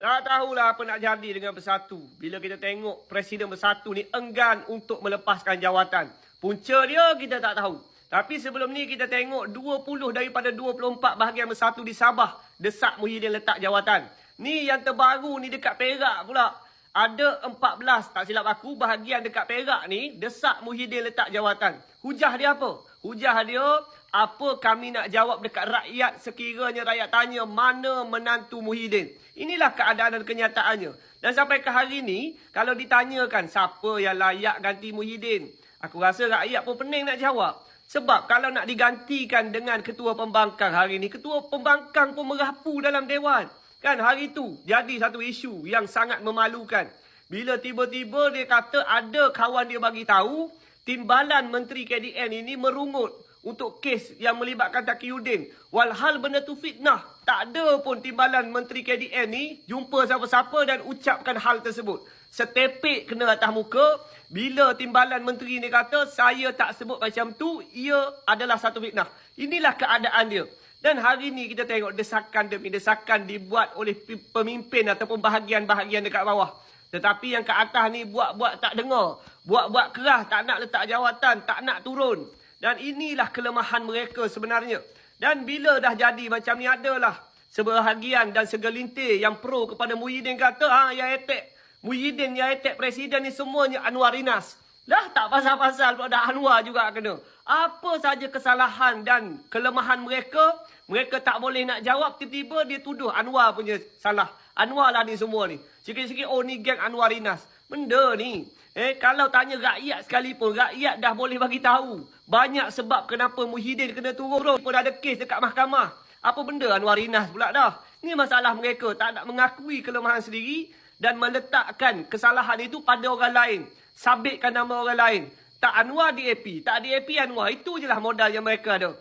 Tak tahulah apa nak jadi dengan bersatu. Bila kita tengok Presiden bersatu ni enggan untuk melepaskan jawatan. Punca dia kita tak tahu. Tapi sebelum ni kita tengok 20 daripada 24 bahagian bersatu di Sabah desak Muhyiddin letak jawatan. Ni yang terbaru ni dekat Perak pula. Ada 14, tak silap aku, bahagian dekat Perak ni desak Muhyiddin letak jawatan. Hujah dia apa? Hujah dia, apa kami nak jawab dekat rakyat sekiranya rakyat tanya mana menantu Muhyiddin. Inilah keadaan dan kenyataannya. Dan sampai ke hari ni, kalau ditanyakan siapa yang layak ganti Muhyiddin, aku rasa rakyat pun pening nak jawab. Sebab kalau nak digantikan dengan ketua pembangkang hari ni, ketua pembangkang pun merapu dalam dewan. Kan hari tu jadi satu isu yang sangat memalukan. Bila tiba-tiba dia kata ada kawan dia bagi tahu timbalan Menteri KDN ini merungut untuk kes yang melibatkan Taqiyuddin. Walhal benda tu fitnah. Tak ada pun timbalan Menteri KDN ni jumpa siapa-siapa dan ucapkan hal tersebut. Setepek kena atas muka. Bila timbalan menteri ni kata saya tak sebut macam tu, ia adalah satu fitnah. Inilah keadaan dia. Dan hari ni kita tengok desakan demi desakan dibuat oleh pemimpin ataupun bahagian-bahagian dekat bawah. Tetapi yang ke atas ni buat-buat tak dengar. Buat-buat keras, tak nak letak jawatan, tak nak turun. Dan inilah kelemahan mereka sebenarnya. Dan bila dah jadi macam ni adalah sebahagian dan segelintir yang pro kepada Muhyiddin kata, ha, yang etek. Muhyiddin yang etek presiden ni semuanya Anwar Inas. Lah tak pasal-pasal pada Anwar juga kena. Apa saja kesalahan dan kelemahan mereka, mereka tak boleh nak jawab tiba-tiba dia tuduh Anwar punya salah. Anwar lah ni semua ni. Sikit-sikit oh ni geng Anwar Inas. Benda ni. Eh kalau tanya rakyat sekalipun, rakyat dah boleh bagi tahu. Banyak sebab kenapa Muhyiddin kena turun. Pun ada kes dekat mahkamah. Apa benda Anwar Inas pula dah. Ni masalah mereka. Tak nak mengakui kelemahan sendiri dan meletakkan kesalahan itu pada orang lain. Sabitkan nama orang lain. Tak Anwar DAP, tak DAP Anwar. Itu je lah modal yang mereka ada.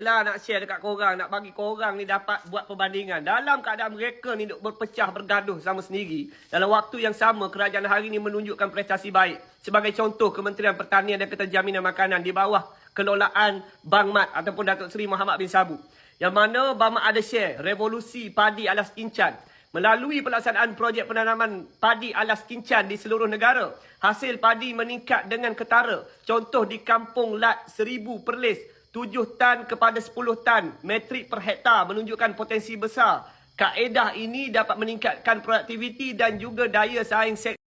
Lah nak share dekat korang, nak bagi korang ni dapat buat perbandingan. Dalam keadaan mereka ni berpecah, bergaduh sama sendiri. Dalam waktu yang sama, kerajaan hari ni menunjukkan prestasi baik. Sebagai contoh, Kementerian Pertanian dan Keterjaminan Makanan di bawah kelolaan Bang Mat ataupun Datuk Seri Muhammad bin Sabu. Yang mana Bang Mat ada share revolusi padi alas kincan melalui pelaksanaan projek penanaman padi alas kincan di seluruh negara. Hasil padi meningkat dengan ketara. Contoh di Kampung Lat 1000 Perlis, 7 tan kepada 10 tan metrik per hektar menunjukkan potensi besar. Kaedah ini dapat meningkatkan produktiviti dan juga daya saing sektor.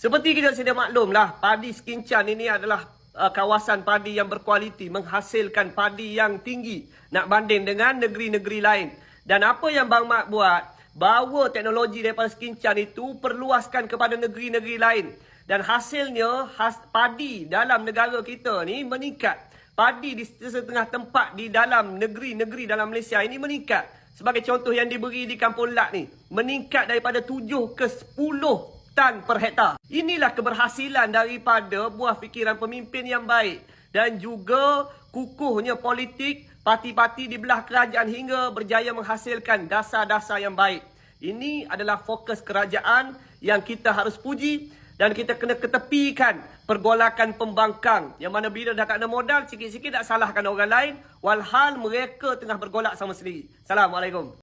Seperti kita sedia maklumlah, padi skincan ini adalah uh, kawasan padi yang berkualiti, menghasilkan padi yang tinggi nak banding dengan negeri-negeri lain. Dan apa yang Bang Mat buat, bawa teknologi daripada Skincan itu perluaskan kepada negeri-negeri lain. Dan hasilnya has, padi dalam negara kita ni meningkat. Padi di setengah tempat di dalam negeri-negeri dalam Malaysia ini meningkat. Sebagai contoh yang diberi di Kampung Lat ni. Meningkat daripada 7 ke 10 tan per hektar. Inilah keberhasilan daripada buah fikiran pemimpin yang baik. Dan juga kukuhnya politik parti-parti di belah kerajaan hingga berjaya menghasilkan dasar-dasar yang baik. Ini adalah fokus kerajaan yang kita harus puji dan kita kena ketepikan pergolakan pembangkang yang mana bila dah tak ada modal sikit-sikit nak salahkan orang lain walhal mereka tengah bergolak sama sendiri. Assalamualaikum.